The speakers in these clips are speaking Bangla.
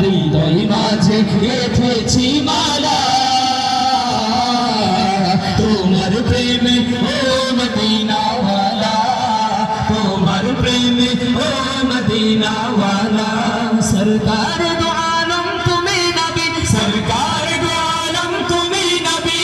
মাঝে গেথেছি মালা তোমার প্রেমে ও মদিনাওয়ালা তোমার প্রেমে ও মদিনাওয়ালা সরকার দো আলম তুমি নবী সরকার দো আলম তুমি নবী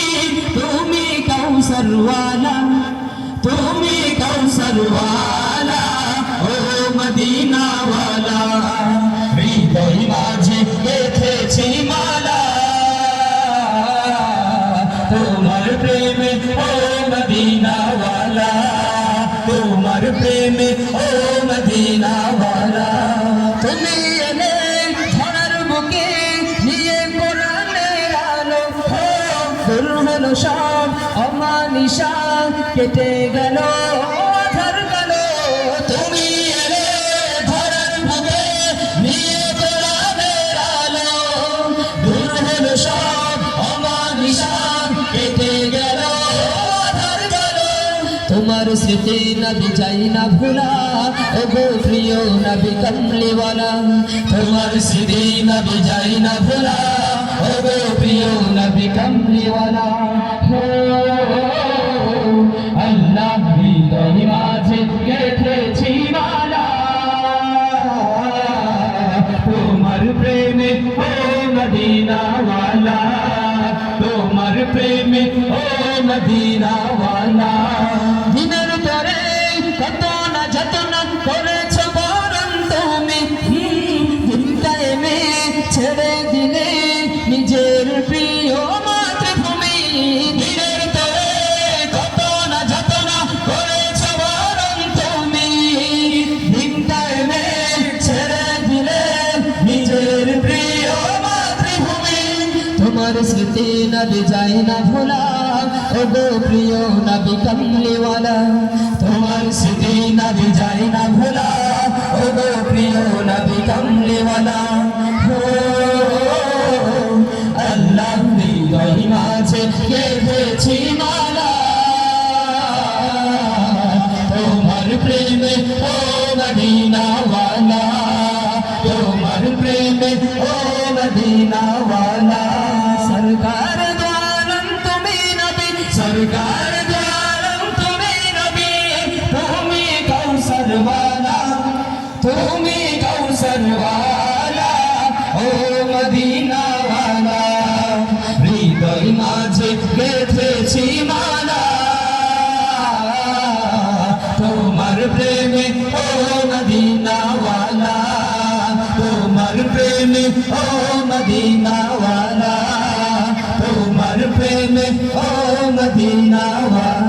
সব অমানিসা কেটে গেল। তোমার স্মৃতি নবী যাই না ভুলা, ও গো প্রিয় নবী কমলিওয়ালা। তোমার স্মৃতি নবী যাই না ভুলা, ও গো প্রিয় নবী কমলিওয়ালা। আল্লাহ হৃদয় প্রেমে, ও তোমার প্রেমে ও মদিনাওয়ালা দিনের স্মৃতি নবী যায় না ভোলা প্রিয় কমলিওয়ালা, তোমার স্মৃতি নবী না ভোলা ও গো প্রিয় কমলিওয়ালা ও সরকার দ্বারম তুমি নবী তুমি কৌসর वाला তুমি কৌসর वाला ও মদিনা वाला হৃদয় মাঝে গেথেছি মালা তোমার প্রেমে ও মদিনাওয়ালা তোমার প্রেমে ও মদিনাওয়ালা তোমার মদিনাওয়ালা।